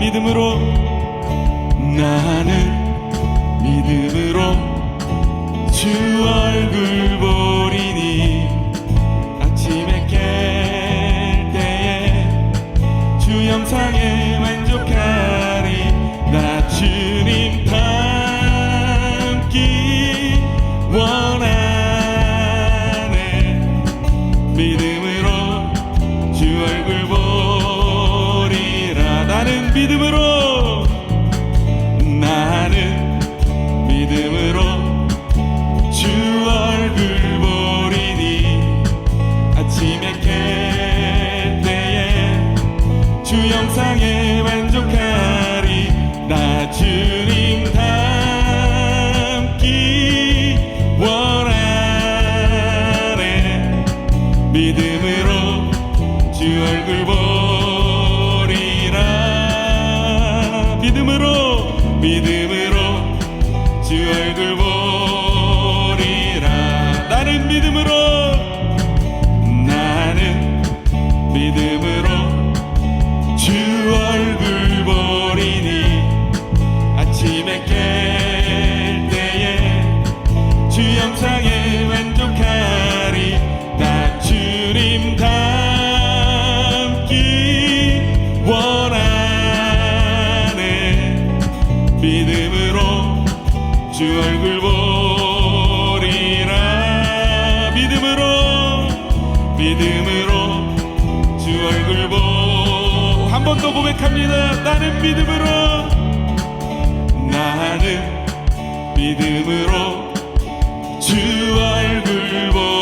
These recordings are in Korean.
믿음으로 나는 믿음으로 주 얼굴 보리니 아침에 깰 때에 주 영상에 주 얼굴 보리라. 믿음으로 믿음으로 주 얼굴 보리라. 나는 믿음으로 나는 믿음으로 주 얼굴 보리니 아침에 깨 믿음으로 주 얼굴 보한번 더 고백합니다. 나는 믿음으로 나는 믿음으로 주 얼굴 보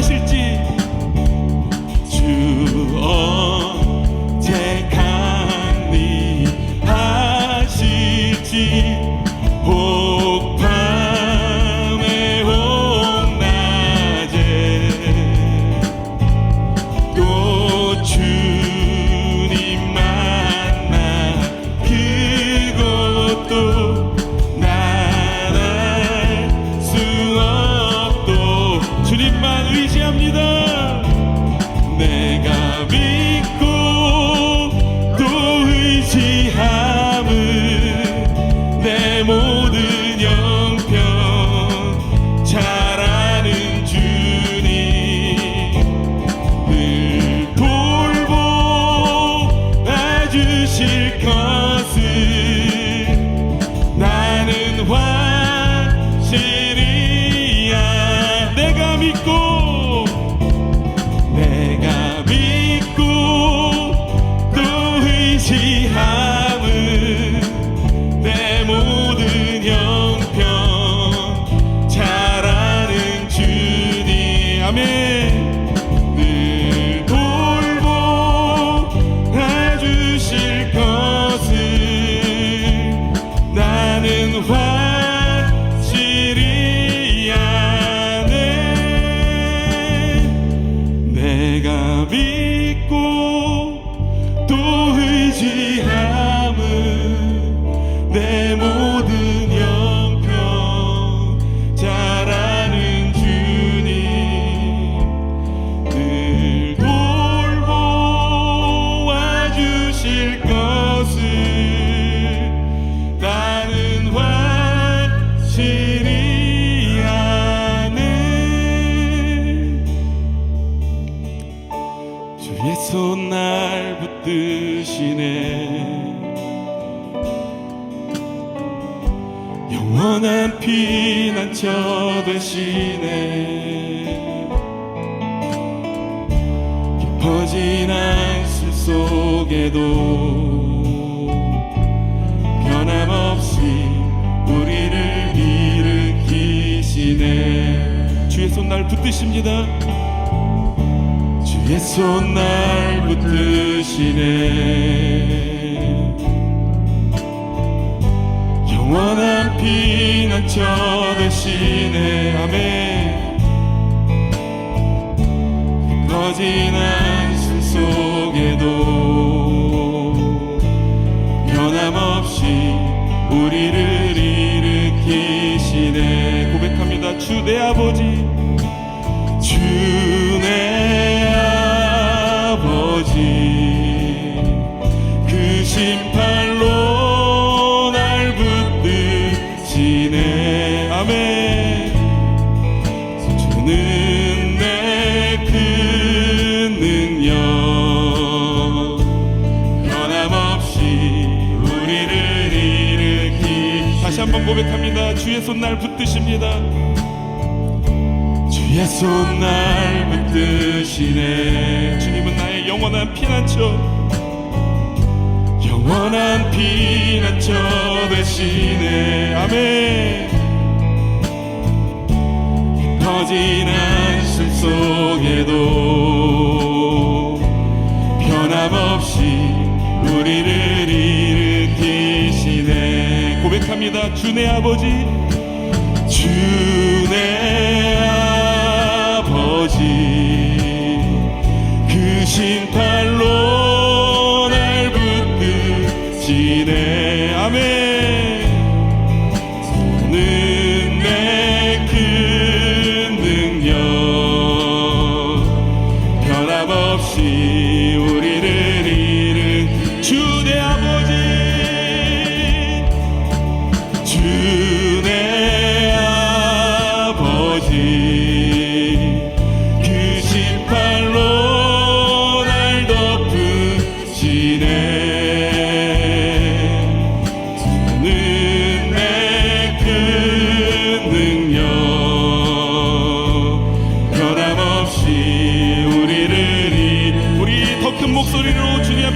longe de 손날 붙드시네. 영원한 피난처 되시네. 깊어진 안술 속에도 변함없이 우리를 일으키시네. 주의 손 날 붙드십니다 주의 손날 붙드시네. 영원한 피난처 되시네. 아멘. 거진 안순 속에도 변함없이 우리를 심판로 날 붙드시네. 아멘. 주는 내 큰 능력 변함없이 우리를 일으키 다시 한번 고백합니다. 주의 손 날 붙드십니다. 주의 손 날 붙드시네. 주님은 나의 영원한 피난처 영원한 피난처 되시네 아멘. 터진 한숨 속에도 변함없이 우리를 일으키시네. 고백합니다. 주내 아버지 아멘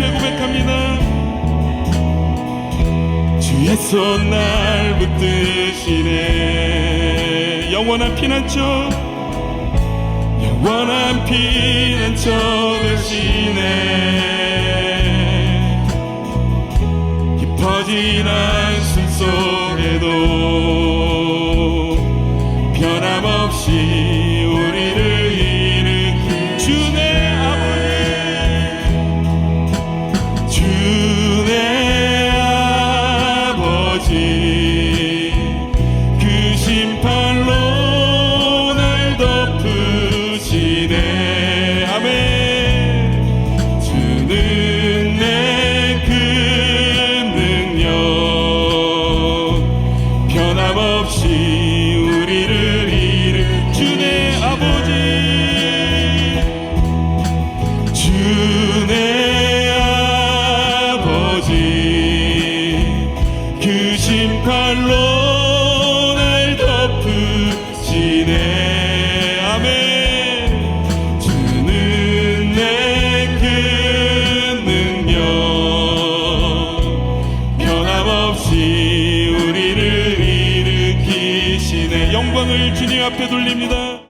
앞에 고백합니다. 손날 붙드시네. 영원한 피난처 영원한 피난처 되시네. 깊어진 한숨 속에도 심판